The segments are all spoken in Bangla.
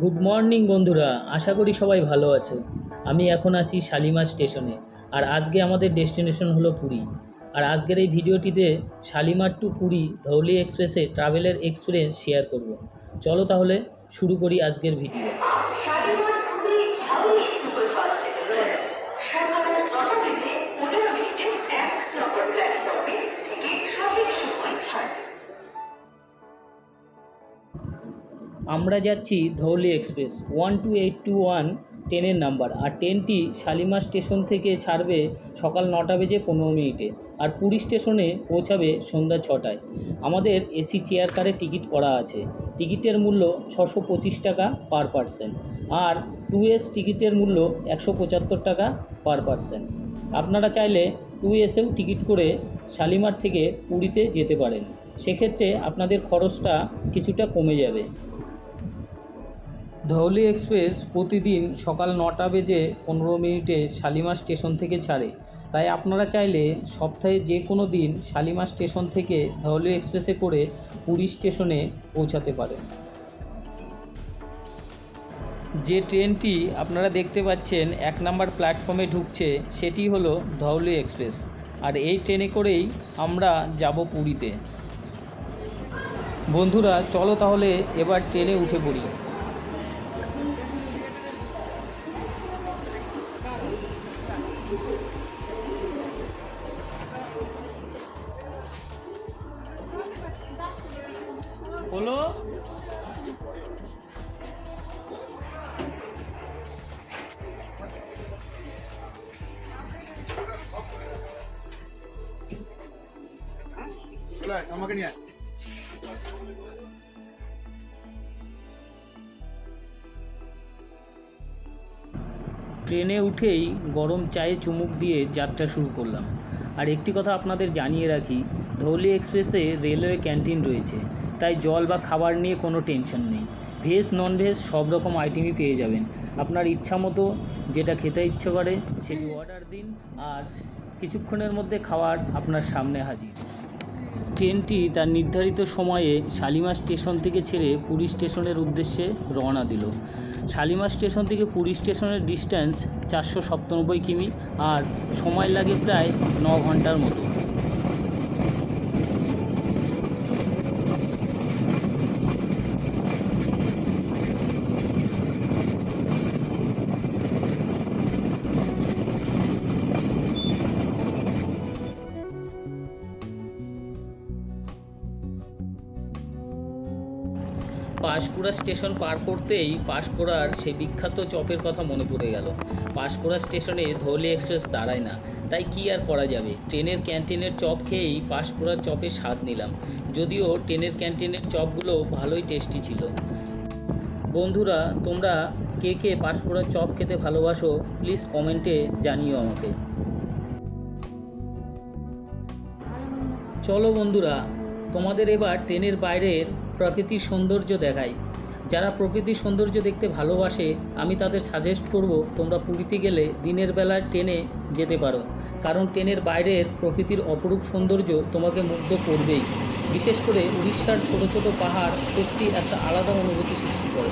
গুড মর্নিং বন্ধুরা। আশা করি সবাই ভালো আছে। আমি এখন আছি শালিমার স্টেশনে। আর আজকে আমাদের ডেস্টিনেশন হলো পুরী। আর আজকের এই ভিডিওটিতে শালিমার টু পুরী ধৌলি এক্সপ্রেসে ট্রাভেলের এক্সপিরিয়েন্স শেয়ার করব। চলো তাহলে শুরু করি আজকের ভিডিও। আমরা যাচ্ছি Dhauli express one two eight two one ট্রেনের নাম্বার আর ট্রেনটি শালিমার স্টেশন থেকে ছাড়বে সকাল নটা বেজে পনেরো মিনিটে, আর পুরী স্টেশনে পৌঁছাবে সন্ধ্যা ছটায়। আমাদের এসি চেয়ার কারে টিকিট করা আছে, টিকিটের মূল্য ছশো পঁচিশ টাকা পার পারসেন আর টু এস টিকিটের মূল্য একশো পঁচাত্তর টাকা পার পারসেন আপনারা চাইলে টু এসেও টিকিট করে শালিমার থেকে পুরীতে যেতে পারেন। সেক্ষেত্রে আপনাদের খরচটা কিছুটা কমে যাবে। ধৌলি এক্সপ্রেস প্রতিদিন সকাল নটা বেজে পনেরো মিনিটে শালিমার স্টেশন থেকে ছাড়ে। তাই আপনারা চাইলে সপ্তাহে যে কোনো দিন শালিমার স্টেশন থেকে ধৌলি এক্সপ্রেসে করে পুরী স্টেশনে পৌঁছাতে পারেন। যে ট্রেনটি আপনারা দেখতে পাচ্ছেন এক নম্বর প্ল্যাটফর্মে ঢুকছে, সেটি হলো ধৌলি এক্সপ্রেস। আর এই ট্রেনে করেই আমরা যাব পুরীতে। বন্ধুরা, চলো তাহলে এবার ট্রেনে উঠে পড়ি। হলো আমাকে নিয়ে ট্রেনে উঠেই গরম চায়ে চুমুক দিয়ে যাত্রা শুরু করলাম। আর একটি কথা আপনাদের জানিয়ে রাখি ধৌলি এক্সপ্রেসে রেলওয়ে ক্যান্টিন রয়েছে। তাই জল বা খাবার নিয়ে কোনো টেনশন নেই। ভেজ নন ভেজ সব রকম আইটেমই পেয়ে যাবেন। আপনার ইচ্ছা মতো যেটা খেতে ইচ্ছে করে সেটি অর্ডার দিন আর কিছুক্ষণের মধ্যে খাবার আপনার সামনে হাজির। ট্রেনটি তার নির্ধারিত সময়ে শালিমার স্টেশন থেকে ছেড়ে পুরী স্টেশনের উদ্দেশ্যে রওনা দিল। শালিমা স্টেশন থেকে পুরী স্টেশনের ডিস্ট্যান্স চারশো সপ্তানব্বই কিমি আর সময় লাগে প্রায় ন ঘণ্টার মতো। পাঁশকুড়া স্টেশন পার করতেই পাঁশকুড়ার সেই বিখ্যাত চপের কথা মনে পড়ে গেল। পাঁশকুড়া স্টেশনে ধৌলি এক্সপ্রেস দাঁড়ায় না, তাই কি আর করা যাবে? ট্রেনের ক্যান্টিনের চপ খেয়েই পাঁশকুড়ার চপের স্বাদ নিলাম। যদিও ট্রেনের ক্যান্টিনের চপগুলো ভালোই টেস্টি ছিল। বন্ধুরা, তোমরা কে কে পাঁশকুড়ার চপ খেতে ভালোবাসো, প্লিজ কমেন্টে জানিও আমাকে। চলো বন্ধুরা, তোমাদের এবার ট্রেনের বাইরের প্রকৃতির সৌন্দর্য দেখায় যারা প্রকৃতির সৌন্দর্য দেখতে ভালোবাসে, আমি তাদের সাজেস্ট করব তোমরা পুরীতে গেলে দিনের বেলায় ট্রেনে যেতে পারো। কারণ ট্রেনের বাইরের প্রকৃতির অপরূপ সৌন্দর্য তোমাকে মুগ্ধ করবেই। বিশেষ করে উড়িষ্যার ছোট ছোট পাহাড় সত্যি একটা আলাদা অনুভূতি সৃষ্টি করে।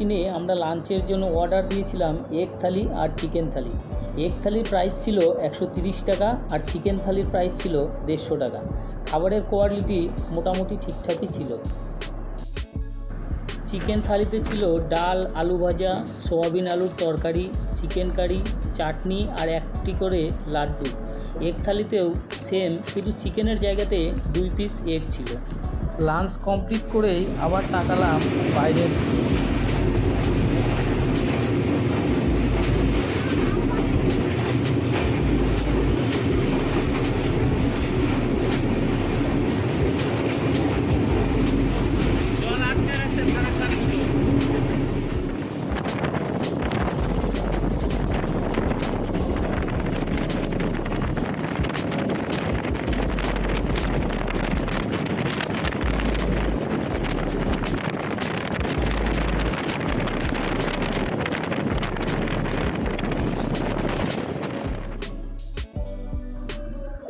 ক্যান্টিনে আমরা লাঞ্চের জন্য অর্ডার দিয়েছিলাম এগ থালি আর চিকেন থালি। এগ থালির প্রাইস ছিল একশো টাকা আর চিকেন থালির প্রাইস ছিল দেড়শো টাকা। খাবারের কোয়ালিটি মোটামুটি ঠিকঠাকই ছিল। চিকেন থালিতে ছিল ডাল, আলু ভাজা, সোয়াবিন আলুর তরকারি, চিকেন কারি, চাটনি আর একটি করে লাড্ডু। এগ থালিতেও সেম শুধু চিকেনের জায়গাতে দুই পিস এগ ছিল। লাঞ্চ কমপ্লিট করেই আবার তাকালাম বাইরের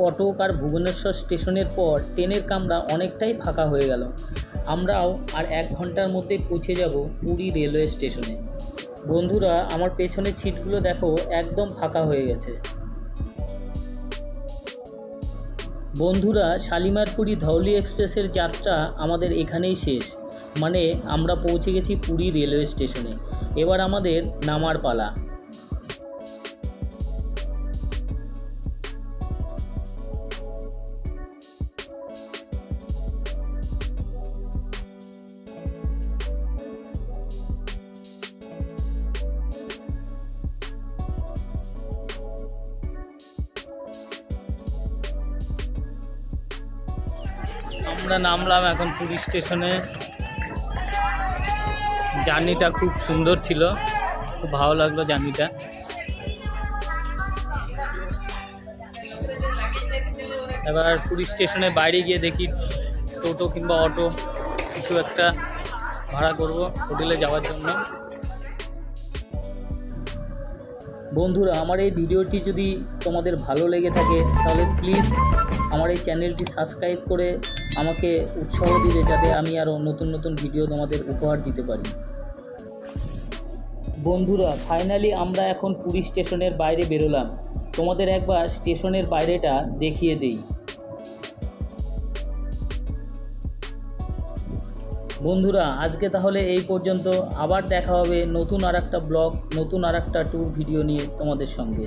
কটক আর ভুবনেশ্বর স্টেশনের পর ট্রেনের কামরা অনেকটাই ফাঁকা হয়ে গেল। আমরাও আর এক ঘণ্টার মধ্যে পৌঁছে যাব পুরী রেলওয়ে স্টেশনে। বন্ধুরা, আমার পেছনের সিটগুলো দেখো একদম ফাঁকা হয়ে গেছে। বন্ধুরা, শালিমারপুরি ধৌলি এক্সপ্রেসের যাত্রা আমাদের এখানেই শেষ। মানে আমরা পৌঁছে গেছি পুরী রেলওয়ে স্টেশনে। এবার আমাদের নামার পালা। আমরা নামলাম এখন পুরী স্টেশনে। জার্নিটা খুব সুন্দর ছিল। খুব ভালো লাগল জার্নিটা। এবার পুরী স্টেশনে বাইরে গিয়ে দেখি টোটো কিংবা অটো কিছু একটা ভাড়া করব হোটেলে যাওয়ার জন্য। বন্ধুরা, আমার এই ভিডিওটি যদি তোমাদের ভালো লেগে থাকে, তাহলে প্লিজ আমার এই চ্যানেলটি সাবস্ক্রাইব করে আমাকে উৎসাহ দিবে যাতে আমি আরও নতুন নতুন ভিডিও তোমাদের উপহার দিতে পারি। বন্ধুরা ফাইনালি আমরা এখন পুরী স্টেশনের বাইরে বেরোলাম। তোমাদের একবার স্টেশনের বাইরেটা দেখিয়ে দিই। বন্ধুরা, আজকে তাহলে এই পর্যন্ত। আবার দেখা হবে নতুন আর একটা ব্লগ নতুন আর একটা ট্যুর ভিডিও নিয়ে তোমাদের সঙ্গে।